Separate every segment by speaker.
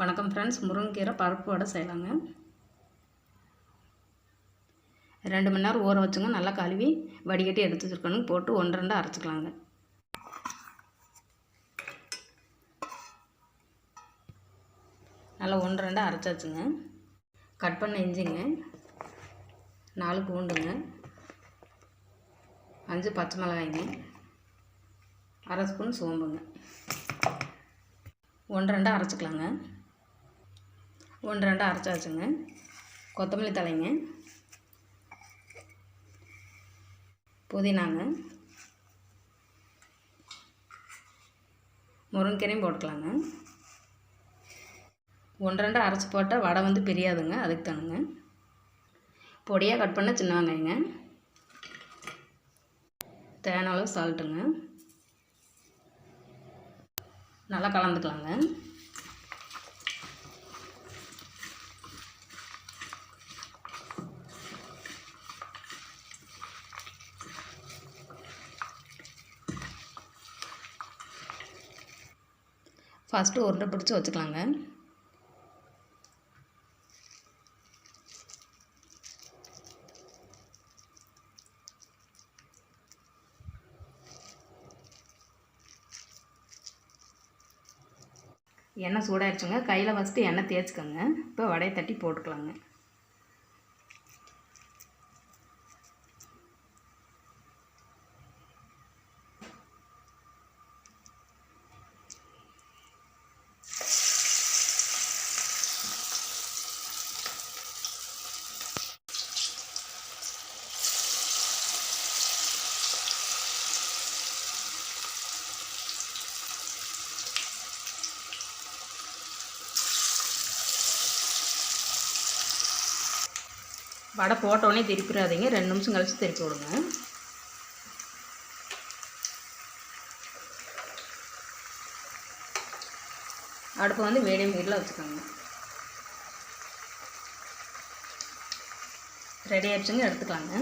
Speaker 1: வணக்கம் ஃப்ரெண்ட்ஸ் முருங்கைக்கீரை பருப்பு வடை செய்யலாங்க. ரெண்டு மணி நேரம் ஊற வச்சுங்க. நல்லா கழுவி வடிகட்டி எடுத்து வச்சுருக்கணும். போட்டு ஒன்று ரெண்டு அரைச்சிக்கலாங்க. நல்லா ஒன்று ரெண்டு அரைச்சாச்சுங்க. கட் பண்ண இஞ்சிங்க. நாலு பூண்டுங்க. அஞ்சு பச்சை மிளகாய்ங்க. அரை ஸ்பூன் சோம்புங்க. ஒன்று ரெண்டு அரைச்சிக்கலாங்க. ஒன்று ரெண்டு அரைச்சாச்சுங்க. கொத்தமல்லி தலைங்க. புதினாங்க. முருங்கைக்கீரையும் போட்டுக்கலாங்க. ஒன்று ரெண்டு அரைச்சி போட்டால் வடை வந்து பிரியாதுங்க அதுக்கு தானுங்க. பொடியாக கட் பண்ண சின்ன வெங்காயங்க. தேவையான சால்ட்டுங்க நல்லா கலந்துக்கலாங்க. ஃபஸ்ட்டு உருண்டை பிடிச்சி வச்சுக்கலாங்க. எண்ணெய் சூடாகிடுச்சுங்க கையில் ஃபஸ்ட்டு எண்ணெய் தேய்ச்சிக்கோங்க. இப்போ வடையை தட்டி போட்டுக்கலாங்க. வடை போட்டோடனே திருப்பிடாதீங்க. ரெண்டு நிமிஷம் கழித்து திருப்பி விடுங்க. அடுப்பு வந்து மீடியம் ஹீட்டில் வச்சுக்கோங்க. ரெடி ஆயிடுச்சுங்க எடுத்துக்கலாங்க.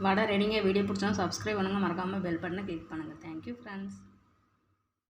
Speaker 1: வடை ரெடிங்க வீடியோ பிடிச்சா சப்ஸ்கிரைப் பண்ணுங்கள் மறக்காமல் பெல் பட்டனை கிளிக் பண்ணுங்கள் தேங்க்யூ ஃப்ரெண்ட்ஸ்